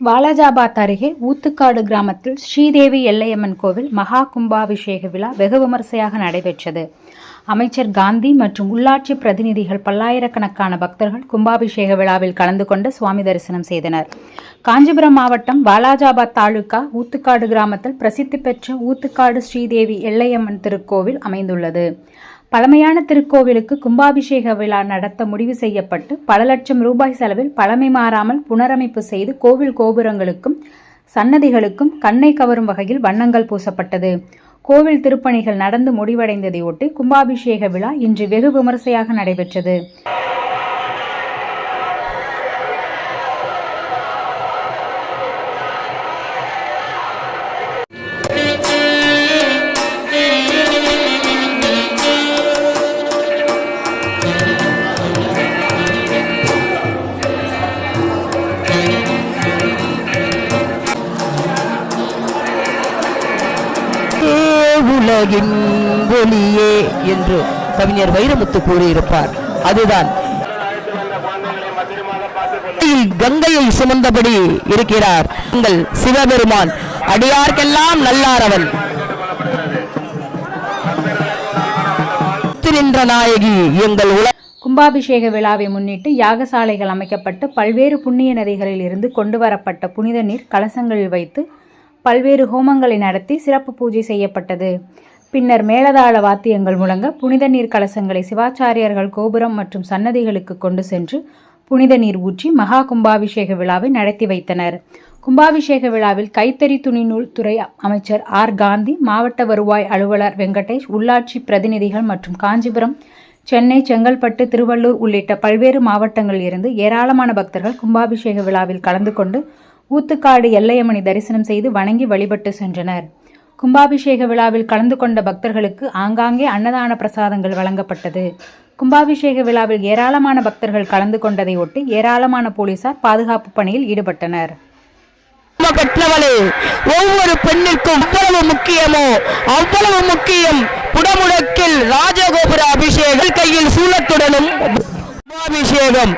வாலாஜாபாத் அருகே ஊத்துக்காடு கிராமத்தில் ஸ்ரீதேவி எல்லையம்மன் கோவில் மகா கும்பாபிஷேக விழா வெகு விமரிசையாக நடைபெற்றது. அமைச்சர் காந்தி மற்றும் உள்ளாட்சி பிரதிநிதிகள் பல்லாயிரக்கணக்கான பக்தர்கள் கும்பாபிஷேக விழாவில் கலந்து கொண்டு சுவாமி தரிசனம் செய்தனர். காஞ்சிபுரம் மாவட்டம் வாலாஜாபாத் தாலுகா ஊத்துக்காடு கிராமத்தில் பிரசித்தி பெற்ற ஊத்துக்காடு ஸ்ரீதேவி எல்லையம்மன் திருக்கோவில் அமைந்துள்ளது. பழமையான திருக்கோவிலுக்கு கும்பாபிஷேக விழா நடத்த முடிவு செய்யப்பட்டு பல லட்சம் ரூபாய் செலவில் பழமை மாறாமல் புனரமைப்பு செய்து கோவில் கோபுரங்களுக்கும் சன்னதிகளுக்கும் கண்ணை கவரும் வகையில் வண்ணங்கள் பூசப்பட்டது. கோவில் திருப்பணிகள் நடந்து முடிவடைந்ததையொட்டி கும்பாபிஷேக விழா இன்று வெகு விமரிசையாக நடைபெற்றது. உலகின் ஒளியே என்று கவிஞர் வைரமுத்து கூறியிருப்பார். அதுதான். கங்கையை சுமந்தபடி இருக்கிறார். உங்கள் சிவபெருமான் அடியார்க்கெல்லாம் நல்லாரவன். நின்ற நாயகி எங்கள் உல கும்பாபிஷேக விழாவை முன்னிட்டு யாகசாலைகள் அமைக்கப்பட்டு பல்வேறு புண்ணிய நதிகளில் இருந்து கொண்டு வரப்பட்ட புனித நீர் கலசங்களில் வைத்து பல்வேறு ஹோமங்களை நடத்தி சிறப்பு பூஜை செய்யப்பட்டது. பின்னர் மேலதாள வாத்தியங்கள் முழங்க புனித நீர் கலசங்களை சிவாச்சாரியர்கள் கோபுரம் மற்றும் சன்னதிகளுக்கு கொண்டு சென்று புனித நீர் ஊற்றி மகா கும்பாபிஷேக விழாவை நடத்தி வைத்தனர். கும்பாபிஷேக விழாவில் கைத்தறி துணிநூல் துறை அமைச்சர் ஆர். காந்தி மாவட்ட வருவாய் அலுவலர் வெங்கடேஷ் உள்ளாட்சி பிரதிநிதிகள் மற்றும் காஞ்சிபுரம் சென்னை செங்கல்பட்டு திருவள்ளூர் உள்ளிட்ட பல்வேறு மாவட்டங்களில் இருந்து ஏராளமான பக்தர்கள் கும்பாபிஷேக விழாவில் கலந்து கொண்டு ஊத்துக்காடு எல்லையம்மனை தரிசனம் செய்து வணங்கி வழிபட்டு சென்றனர். கும்பாபிஷேக விழாவில் கலந்து கொண்ட பக்தர்களுக்கு ஆங்காங்கே அன்னதான பிரசாதங்கள் வழங்கப்பட்டது. கும்பாபிஷேக விழாவில் ஏராளமான பக்தர்கள் கலந்து கொண்டதை ஒட்டி ஏராளமான போலீசார் பாதுகாப்பு பணியில் ஈடுபட்டனர். கற்றவளே ஒவ்வொரு பெண்ணிற்கும் அவ்வளவு முக்கியமோ அவ்வளவு முக்கியம் புடமுடக்கில் ராஜகோபுர அபிஷேகம் கையில் சூலத்துடனும் அபிஷேகம்